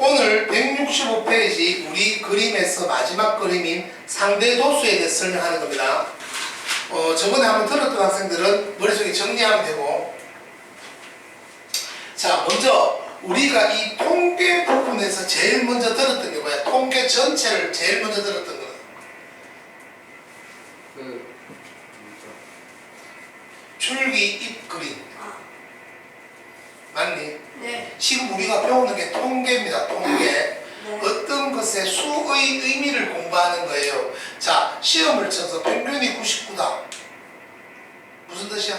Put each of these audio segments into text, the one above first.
오늘 165페이지 우리 그림에서 마지막 그림인 상대 도수에 대해서 설명하는 겁니다. 어, 저번에 한번 들었던 학생들은 머릿속에 정리하면 되고 자 먼저 우리가 이 통계 부분에서 제일 먼저 들었던 게 뭐야? 통계 전체를 제일 먼저 들었던 거는 그? 줄기 잎 그림 아, 맞니? 네. 지금 우리가 배우는 게 통계입니다. 통계. 네. 어떤 것의 수의 의미를 공부하는 거예요. 자, 시험을 쳐서 평균이 99다. 무슨 뜻이야?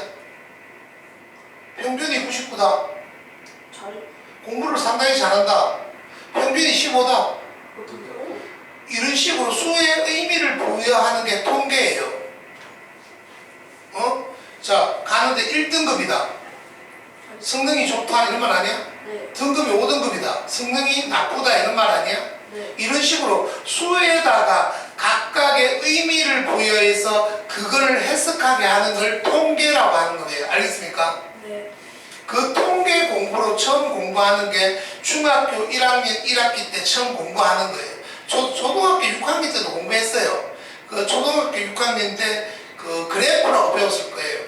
평균이 99다. 잘 공부를 상당히 잘한다. 평균이 15다. 어떻게? 오. 이런 식으로 수의 의미를 부여하는 게 통계예요. 어? 자, 가는데 1등급이다. 성능이 좋다 이런 말 아니야? 네. 등급이 5등급이다. 성능이 나쁘다 이런 말 아니야? 네. 이런 식으로 수에다가 각각의 의미를 부여해서 그걸 해석하게 하는 걸 통계라고 하는 거예요. 알겠습니까? 네. 그 통계 공부로 처음 공부하는 게 중학교 1학년 1학기 때 처음 공부하는 거예요. 초, 초등학교 6학년 때도 공부했어요. 그 초등학교 6학년 때 그 그래프라고 배웠을 거예요.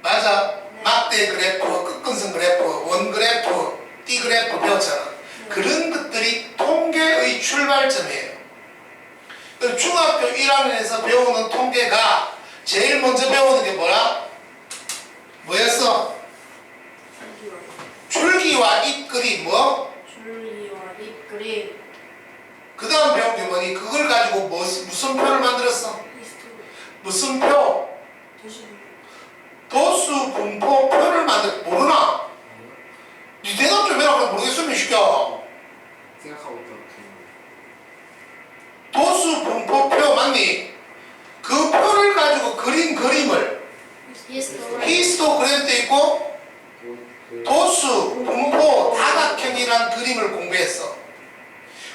맞아. 네. 막대 그래프, 끝근선 그래프, 원 그래프, 띠 그래프 배웠잖아. 그런 것들이 통계의 출발점이에요. 중학교 1학년에서 배우는 통계가 제일 먼저 배우는 게 뭐야? 뭐였어? 줄기와 잎글이 뭐? 줄기와 잎 그림 그 다음 배운 게 뭐니? 그걸 가지고 뭐, 무슨 표를 만들었어? 무슨 표? 도수, 분포, 표를 만들 모르나? 니 대답 좀 해라 그래 모르겠으면 시켜 생각하고 있던 그 도수, 분포, 표 맞니? 그 표를 가지고 그린 그림을 히스토리 히스토그램 때 있고 그 도수, 분포, 다각형이란 그림을 공부했어.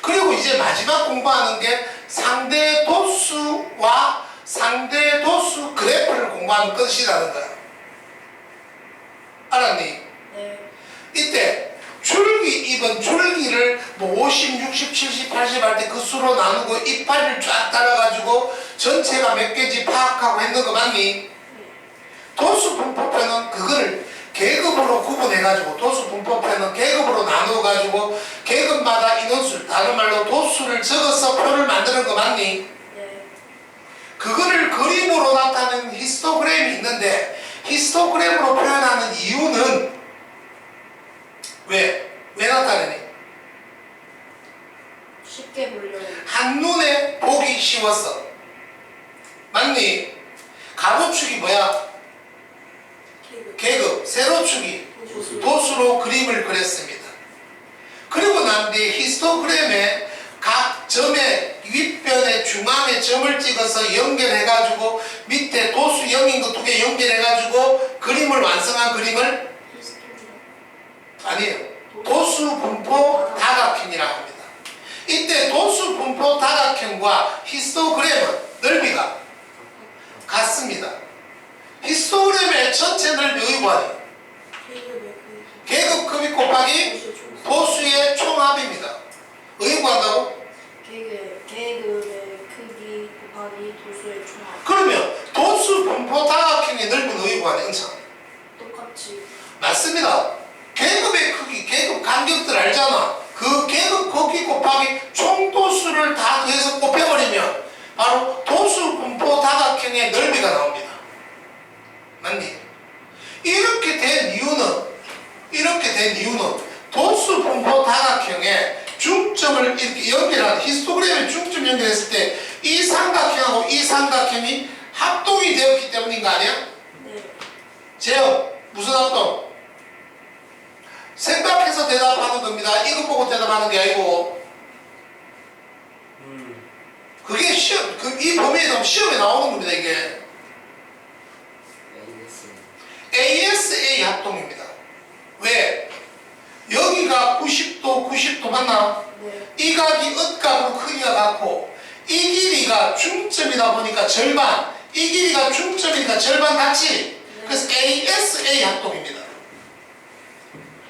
그리고 이제 마지막 공부하는 게 상대 도수와 상대 도수 그래프를 공부하는 것이라는 거야. 알았니? 네. 이때 줄기 잎은 줄기를 뭐 50, 60, 70, 80 할 때 그 수로 나누고 이파리를 쫙 따라가지고 전체가 몇 개인지 파악하고 했는 거 맞니? 도수 분포표는 그거를 계급으로 구분해가지고 도수 분포표는 계급으로 나누어가지고 계급마다 인원수 다른 말로 도수를 적어서 표를 만드는 거 맞니? 네. 그거를 그림으로 나타내는 히스토그램이 있는데 히스토그램으로 표현하는 이유 뭐 10번. 계급 급이 곱하기 보수의 총합입니다. 의구한다고? 그러면 도수 분포 다각형이 넓은 의구하는 인상. 똑같이. 맞습니다. 계급의 크기, 계급 간격들 알잖아. 그 계급 거기 곱하기 총도수를 다 더해서 곱해버리면 바로 도수 분포 다각형의 넓이가 나옵니다. 맞니? 이렇게 된 이유는 이렇게 된 이유는 도수 분포 다각형의 중점을 이렇게 연결한 히스토그램의 중점 연결했을 때 이 삼각형하고 이 삼각형이 합동이 되었기 때문인 거 아니야? 네 재영 무슨 합동? 생각해서 대답하는 겁니다. 이것 보고 대답하는 게 아니고 음 그게 시험 그 이 범위에 넣으면 시험에 나오는 겁니다. 이게 합동입니다. 왜? 여기가 90도 90도 맞나? 네. 이 각이 억각으로 크기가 같고 이 길이가 중점이다 보니까 절반 이 길이가 중점이니까 절반 같이 그래서 ASA 합동입니다.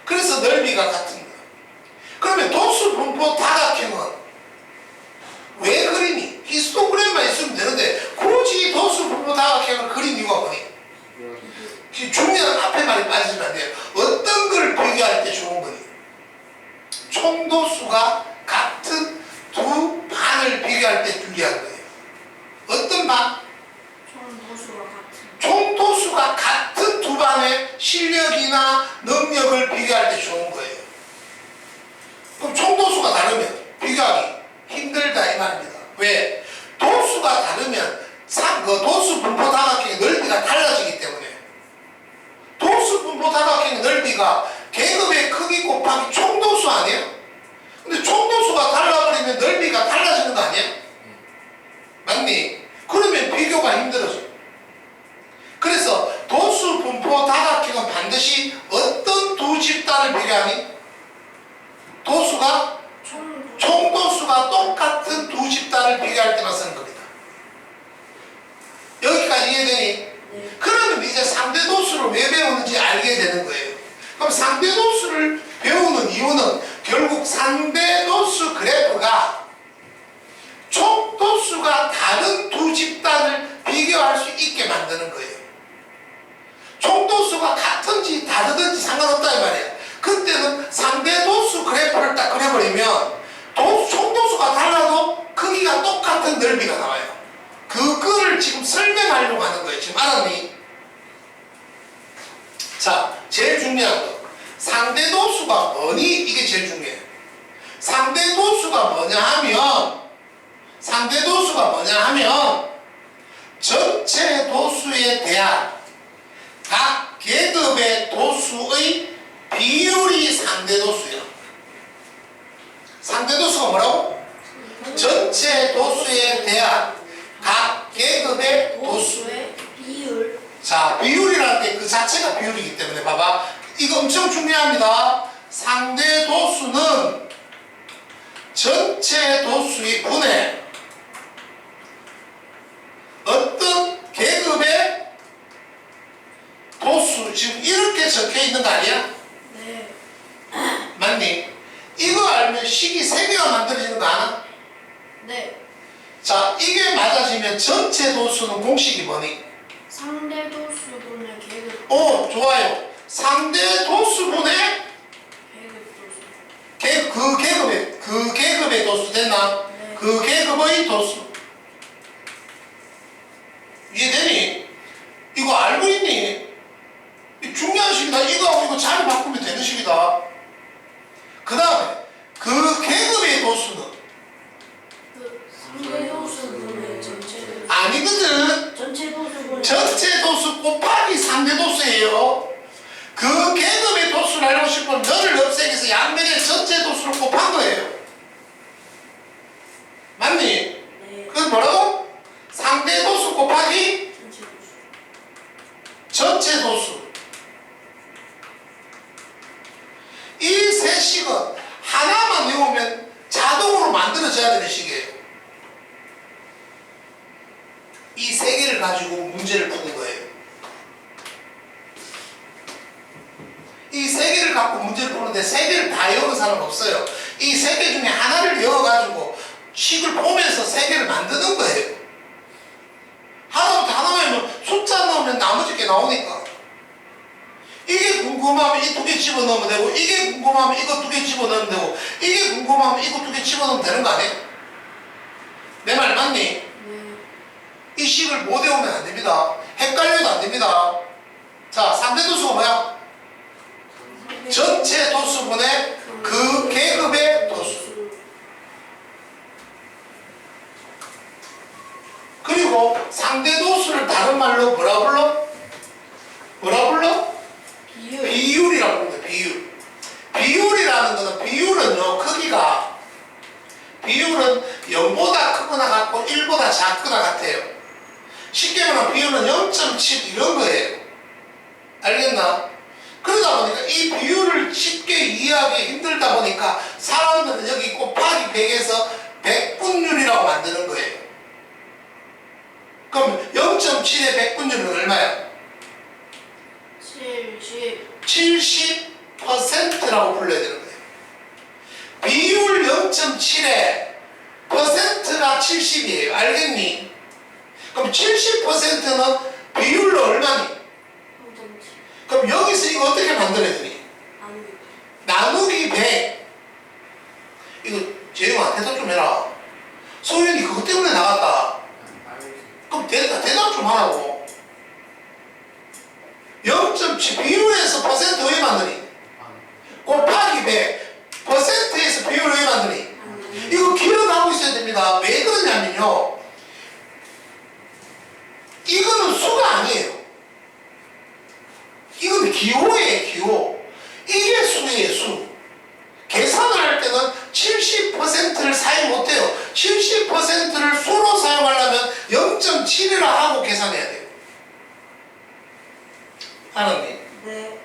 그래서 넓이가 같은 거야. 그럼 분포 다각형은 왜 그리니? 히스토그램만 있으면 되는데 굳이 도수 분포 다각형을 그린 이유가 뭐니? 이 중요한 앞에 말이 빠지면 안 돼요. 어떤 걸 비교할 때 좋은 거니? 총도수가 같은 두 반을 비교할 때 유리한 거예요. 어떤 반? 총 도수가 같은. 총도수가 같은 두 반의 실력이나 능력을 비교할 때 좋은 거예요. 그럼 총도수가 다르면 비교하기 힘들다 이 말입니다. 왜? 도수가 다르면 상, 그 도수 분포 다각형의 넓이가 달라지기 때문에 도수 분포 다각형의 넓이가 계급의 크기 곱하기 총도수 아니에요? 근데 총도수가 달라버리면 넓이가 달라지는 거 아니에요? 맞니? 그러면 비교가 힘들어져. 그래서 도수 분포 다각형은 반드시 어떤 두 집단을 비교하니? 도수가 총 총도수가 똑같은 두 집단을 비교할 때만 쓰는 겁니다. 여기까지 이해되니? 네. 그러면 이제 상대 도수를 왜 배우는지 알게 되는 거예요. 그럼 상대 도수를 배우는 이유는 결국 상대 도수 그래프가 총 도수가 다른 두 집단을 비교할 수 있게 만드는 거예요. 총 도수가 같은지 다르든지 상관없다 이 말이에요. 그때는 상대 도수 그래프를 딱 그려버리면 도, 총 도수가 달라도 크기가 똑같은 넓이가 나와요. 그거를 지금 설명하려고 하는 거예요. 지금 알았니? 자, 제일 중요한 거. 상대 도수가 뭐니? 이게 제일 중요해요. 상대 도수가 뭐냐 하면, 상대 도수가 뭐냐 하면, 전체 도수에 대한 각 계급의 도수의 비율이 상대 도수예요. 상대 도수가 뭐라고? 전체 도수에 대한 각 계급의 도수. 도수의 비율. 자, 비율이라는 게 그 자체가 비율이기 때문에 봐봐. 이거 엄청 중요합니다. 상대 도수는 전체 도수의 분의 어떤 계급의 지금 이렇게 적혀 있는 거 아니야? 네. 맞니? 이거 알면 식이 세 개가 만들어지는 거 아나? 네. 자, 이게 맞아지면 전체 도수는 공식이 뭐니? 상대 도수분의 계급. 오, 좋아요. 상대 도수분의 계급 도수. 계, 그 계급의 그 계급의 도수 됐나? 네. 그 계급의 도수 이해되니? 이거 알고 있니? 이 중요한 식이다. 이거하고 이거 자리 바꾸면 되는 식이다. 그 다음에 그 계급의 도수는 그. 아니거든. 전체 도수분의. 전체 도수 곱하기 상대 도수예요. 그 계급의 도수를 알고 싶으면 너를 없애기 위해서 양면에 전체 도수를 곱한 거예요. 맞니? 네. 그건 뭐라고? 상대 도수 곱하기 전체 도수. 이 세 식은 하나만 외우면 자동으로 만들어져야 되는 식이에요. 이 세 개를 가지고 문제를 푸는 거예요. 이 세 개를 갖고 문제를 푸는데 세 개를 다 외우는 사람 없어요. 이 세 개 중에 하나를 외워가지고 식을 보면서 세 개를 만드는 거예요. 하나부터 하나만 외우면 숫자 넣으면 나머지 게 나오니까. 이게 궁금하면 이 두 개 집어넣으면 되고 이게 궁금하면 이거 두 개 집어넣으면 되고 이게 궁금하면 이거 두 개 집어넣으면 되는 거 아니에요? 내 말 맞니? 네. 이 식을 못 외우면 안 됩니다. 헷갈려도 안 됩니다. 자, 상대 도수가 뭐야? 전체 도수분의 그 계급의 도수. 그리고 상대 도수를 다른 말로 뭐라 불러? 뭐라 불러? 비율. 비율이라고. 비율이라는 거는 비율은요 크기가 비율은 0보다 크거나 같고 1보다 작거나 같아요. 쉽게 말하면 비율은 0.7 이런 거예요. 알겠나? 그러다 보니까 이 비율을 쉽게 이해하기 힘들다 보니까 사람들은 여기 곱하기 100에서 100분율이라고 만드는 거예요. 그럼 0.7의 100분율은 얼마야? 70. 70% 라고 불러야 되는 거예요. 비율 0.7에 퍼센트가 70이에요. 알겠니? 그럼 70%는 비율로 얼마니? 0.7 그럼 여기서 이거 어떻게 만들어야 되니? 나누기 나누기 100. 이거 재영아 대답 좀 해라. 소윤이 그것 때문에 나갔다. 그럼 대답, 대답 좀 하라고. 0.7 비율에서 퍼센트 왜 만드니? 아, 곱하기 100 퍼센트에서 비율을 왜 만드니? 이거 기억하고 있어야 됩니다. 왜 그러냐면요. 이거는 수가 아니에요. 이건 기호예요, 기호. 이게 수예요, 수. 계산을 할 때는 70%를 사용 못해요. 70%를 수로 사용하려면 0.7이라 하고 계산해야 돼요. 알았니? 네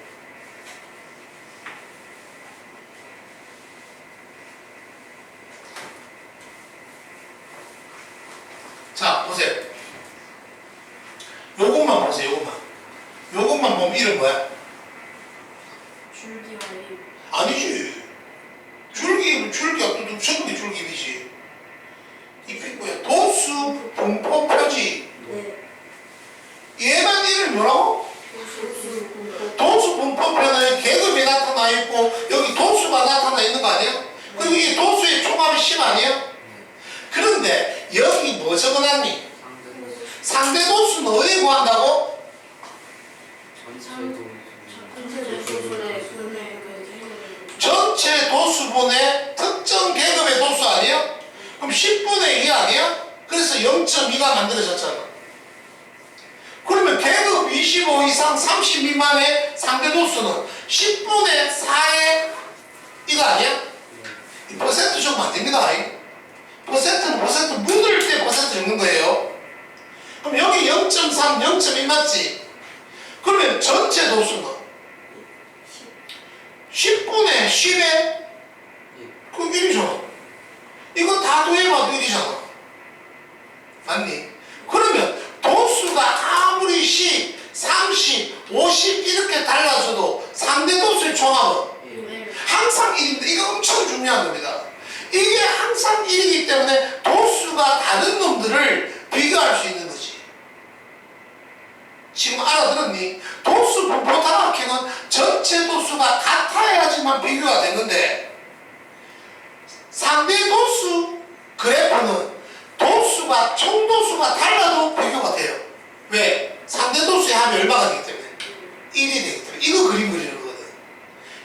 1차 미가 만들어졌잖아. 그러면 계급 25 이상 30 미만의 상대 도수는 10분의 4의 이거 아니야? 이 퍼센트 적으면 안 됩니다. 퍼센트는 퍼센트 묻을 때 퍼센트 적는 거예요. 그럼 여기 0.3, 0.1 맞지? 그러면 전체 도수는 10분의 10의 그 길이죠. 이거 다 더해봐도 1이잖아. 맞니? 그러면 도수가 아무리 10, 30, 50 이렇게 달라져도 상대 도수의 총합은 네 항상 1인데 이거 엄청 중요한 겁니다. 이게 항상 1이기 때문에 도수가 다른 놈들을 비교할 수 있는 거지. 지금 알아들었니? 도수 분포 다각형은 전체 도수가 같아야지만 비교가 되는데 상대 도수 그래프는 도수가 총도수가 달라도 비교가 돼요. 왜? 상대 도수의 합이 얼마가 되기 때문에 1이 되기 때문에 이거 그림 그리는 거거든.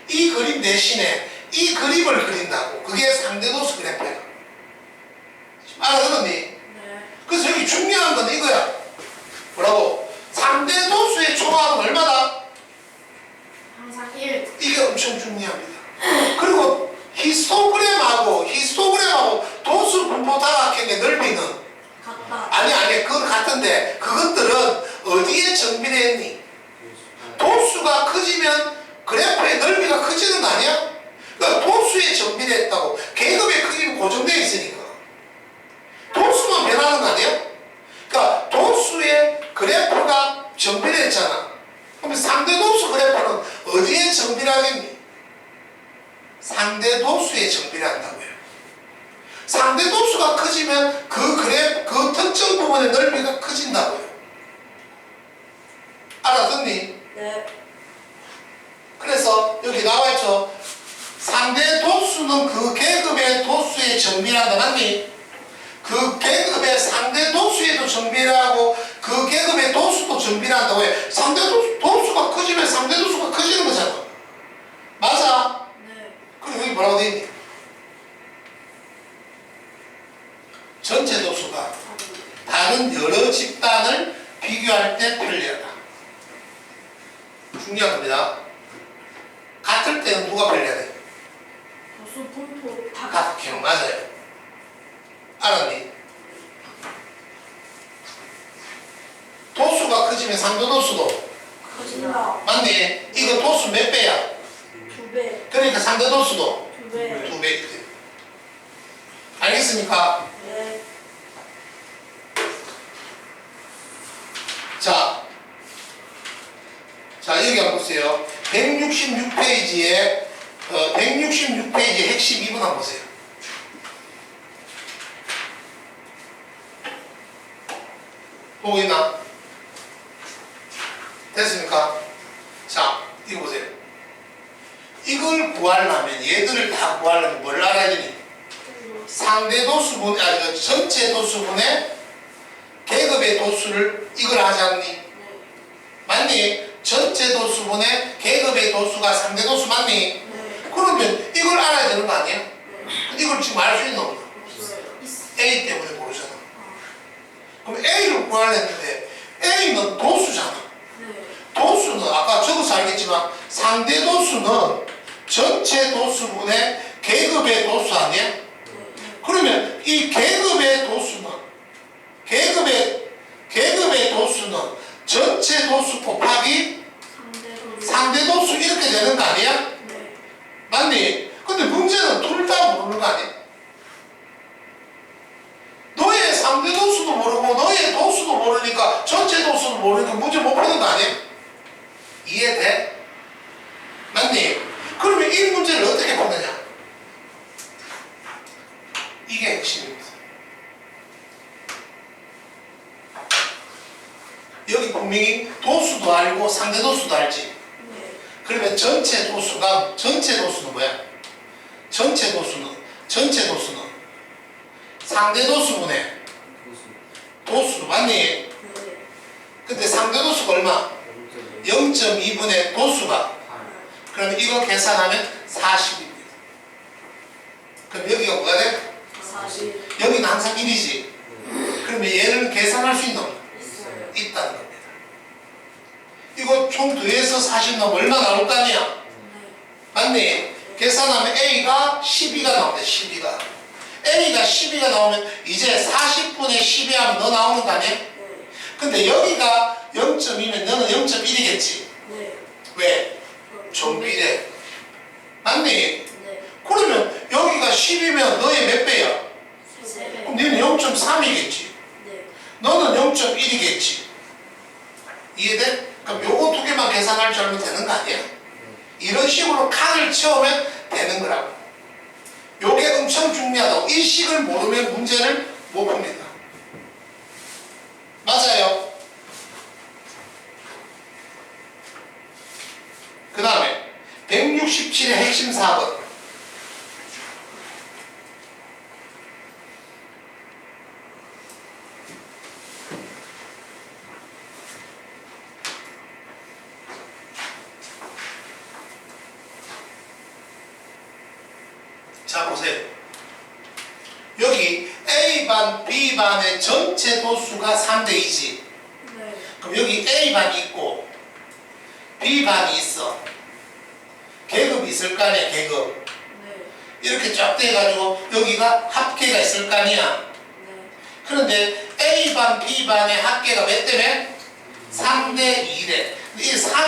이 그림 대신에 이 그림을 그린다고 그게 상대 도수 그래프야. 지금 알아들었니? 네 그래서 여기 중요한 건 이거야. 뭐라고? 상대 도수의 총합은 얼마다? 항상 1 이게 엄청 중요합니다. 그리고 히스토그램하고 히스토그램하고 도수 분포 다각형의 넓이는 같다 아니 같은데 그것들은 어디에 정비되어 있니? 도수가 커지면 그래프의 넓이가 커지는 거 아니야? 그러니까 도수에 정비됐다고 계급의 크기는 고정되어 있으니까 도수만 변하는 거 아니야? 그러니까 도수의 그래프가 정비됐잖아 그러면 상대 도수 그래프는 어디에 정비를 하겠니? 상대 도수에 정비를 한다고요 상대 도수가 커지면 그 그래프 그 특정 부분의 넓이가 커진다고요 알아듣니? 네 그래서 여기 나와 있죠. 상대 도수는 그 계급의 도수에 정비한다. 맞니? 그 계급의 상대 도수에도 정비를 하고 그 계급의 도수도 정비를 한다고 해. 상대 도수, 도수가 커지면 상대 도수가 커지는 거잖아. 맞아? 네 그리고 여기 뭐라고 돼 있니? 전체 도수가 다른 여러 집단을 비교할 때 편리하다. 중요한 겁니다. 같을 때는 누가 돼? 도수 분포 다각형 맞아요. 알았니? 도수가 커지면 상대도수도 커진다 맞니? 이거 도수 몇 배야? 두 배 그러니까 상대 도수도 두 배 두 배. 알겠습니까? 자, 여기 한번 보세요. 166페이지에, 어, 166페이지에 핵심 2번 한번 보세요. 보고 있나? 됐습니까? 자, 이거 보세요. 이걸 구하려면, 얘들을 다 구하려면 뭘 알아야 되니? 상대 도수분, 아니, 그 전체 도수분의 계급의 도수를 이걸 하지 않니? 네. 맞니? 전체 도수분의 계급의 도수가 상대 도수 맞니? 네. 그러면 이걸 알아야 되는 거 아니야? 이걸 지금 알 수 있는 거 없어요. A 때문에 모르잖아. 그럼 A를 구하려는데 A는 도수잖아. 네. 도수는 아까 적어서 알겠지만 상대 도수는 전체 도수분의 계급의 도수 아니야? 네. 그러면 이 계급의 도수는 계급의 계급의 도수는 전체 도수 곱하기 상대도. 상대 도수 이렇게 되는 거 아니야? 네. 맞니? 근데 문제는 둘 다 모르는 거 아니야? 너의 상대 도수도 모르고 너의 도수도 모르니까 전체 도수도 모르니까 문제 못 푸는 거 아니야? 이해돼? 맞니? 그러면 이 문제를 어떻게 푸느냐? 이게 핵심입니다. 여기 분명히 도수도 알고 상대 도수도 알지? 네. 전체 도수가 전체 도수는 뭐야? 전체 도수는 전체 도수는 상대 도수 도수 맞니? 네. 근데 상대 도수가 얼마? 0.1 0.2분의 도수가 8 그러면 이거 계산하면 40입니다. 그럼 여기가 뭐가 돼? 40. 여기는 항상 1이지. 그러면 얘를 계산할 수 있는 있어요. 있다는 겁니다. 이거 총 더해서 40 넣으면 얼마 나올 거 아니야? 네. 맞니? 계산하면 A가 12가 나온다, 12가. A가 12가 나오면 이제 40분의 12 하면 너 나오는 거 아니야? 네. 근데 여기가 0.2면 너는 0.1이겠지. 네. 왜? 정비례. 맞니? 네. 그러면 여기가 10이면 너의 몇 배야? 그럼 너는 0.3이겠지. 네. 너는 0.1이겠지. 이해돼? 그럼 요거 두 개만 계산할 줄 알면 되는 거 아니야? 이런 식으로 칸을 채우면 되는 거라고. 요게 엄청 중요하다고. 이 식을 모르면 문제를 못 풉니다. 맞아요. 그 다음에 167의 핵심 4번.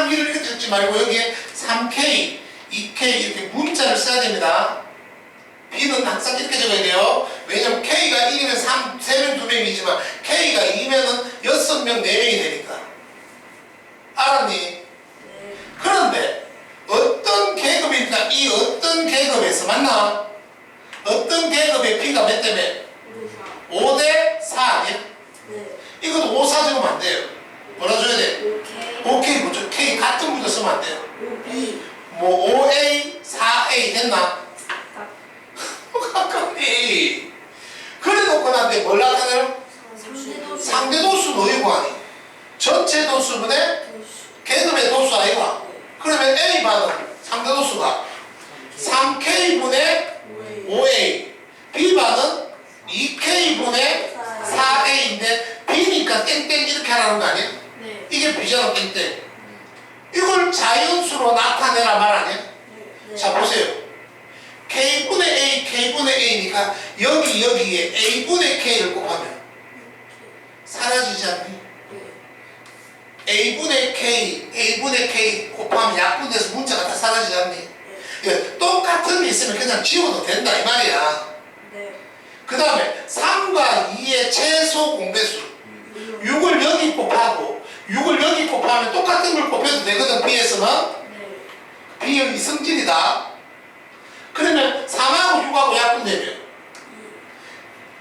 3Q를 이렇게 적지 말고 여기에 3K, 2K 이렇게 문자를 써야 됩니다. B는 항상 이렇게 적어야 돼요. 왜냐면 K가 1이면 3, 3명, 2명이지만 K가 2면은 6명, 4명이 되니까. 알았니? 그런데 어떤 계급이니까 이 어떤 계급에서 만나? 어떤 계급의 B가 몇 대면? 5대 4 아니야? 이것도 5, 4 적으면 안 돼요. 뭐라 줘야 돼? 오케이. OK 뭐죠? K 같은 문자 쓰면 안 돼요. 오비. 뭐 5A, 4A 됐나? 딱. 가깝니? 그래 놓고 나한테 뭘 나타내요? 상대도. 상대 도수 너희 구하니 전체 도수분의 계급의 도수 아이가 그러면 A반은 상대 도수가 3K분의 5A B반은 2K분의 4A인데 B니까 땡땡 이렇게 하라는 거 아니야? 네. 이게 B잖아 땡땡 이걸 자연수로 나타내라 말 아니야? 네. 자 보세요 K분의 A, K분의 A니까 여기 여기에 A분의 K를 곱하면 사라지지 않니? A분의 K, A분의 K 곱하면 약분돼서 문자가 다 사라지지 않니? 예, 똑같은 게 있으면 그냥 지워도 된다 이 말이야 네. 그 다음에 3과 2의 최소 공배수 6을 여기 곱하고 6을 여기 곱하면 똑같은 걸 곱해도 되거든 B에서는. 네. B의 이성질이다. 그러면 3하고 6하고 약분되면?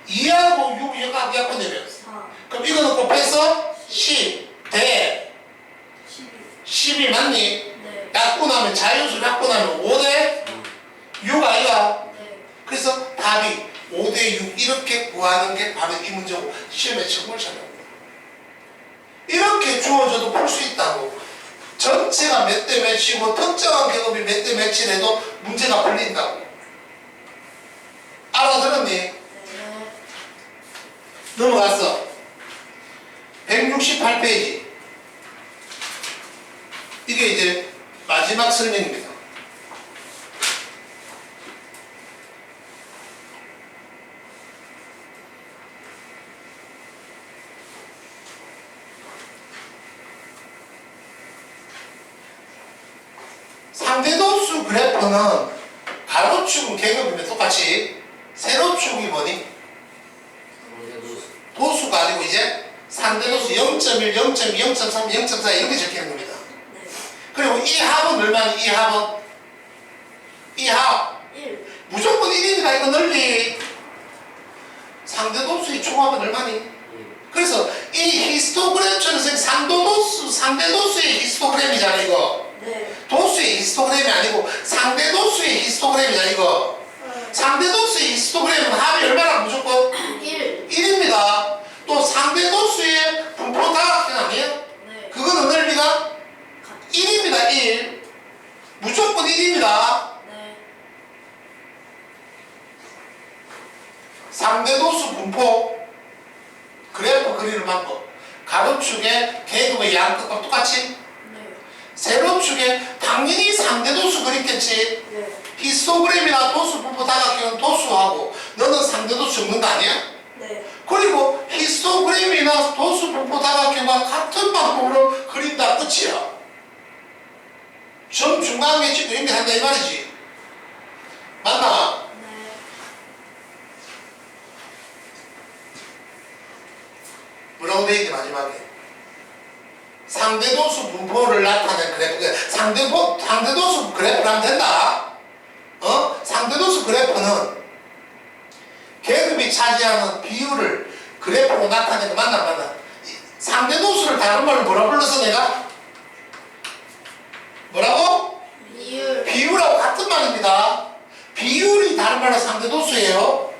2하고 6 약간 약분 되면? 4 그럼 이거는 곱해서 10 대. 12 10이 맞니? 네. 약분하면 자연수 약분하면 5대? 6 아이가 네. 그래서 답이 5대 6 이렇게 구하는 게 바로 이 문제고 시험에 정말 잘 나옵니다. 이렇게 주어져도 풀수 있다고. 전체가 몇 대 몇이고 특정한 계급이 몇 대 몇이라도 문제가 풀린다고. 알아들었니? 네. 넘어갔어. 168페이지. 이게 이제 마지막 설명입니다 상대도수 그래프는 가로축은 계급이면 똑같이 세로축이 뭐니? 상대도수. 도수가 아니고 이제 상대도수 0.1, 0.2, 0.3, 0.4 이렇게 적히는 겁니다. 네. 그리고 이 합은 얼마니? 이 합은? 이 합. 1 무조건 1이니까 이거 넓이. 상대도수의 총합은 얼마니? 예. 그래서 이 히스토그램처럼 상도도수, 상대도수의 히스토그램이잖아, 이거. 네 도수의 히스토그램이 아니고 상대도수의 히스토그램이잖아, 이거. 상대도수의 히스토그램은 합이 얼마나 무조건? 1 1입니다. 또 상대도수의 분포 다각형 아니에요? 네 그거는 넓이가 1입니다. 1. 무조건 1입니다. 네 상대도수 분포 그래프 그리는 방법. 가로축에 계급의 양끝과 똑같이 네 세로축에 당연히 상대도수 그리겠지. 네 히스토그램이나 도수 분포 다각형은 도수하고 너는 상대도수 적는 거 아니야? 네 그리고 히스토그램이나 도수 분포 다각형과 같은 방법으로 그린다 끝이야. 점 중간에 찍고 연결한다 이 말이지. 맞나? 있니 마지막에? 상대도수 분포를 나타낸 그래프. 상대도 상대도수 그래프를 하면 된다. 어? 상대도수 그래프는 계급이 차지하는 비율을 그래프로 나타내는 거 맞나 안 맞나? 이 상대도수를 다른 말로 뭐라 불러서 내가? 뭐라고? 비율 비율하고 같은 말입니다. 비율이 다른 말로 상대도수예요.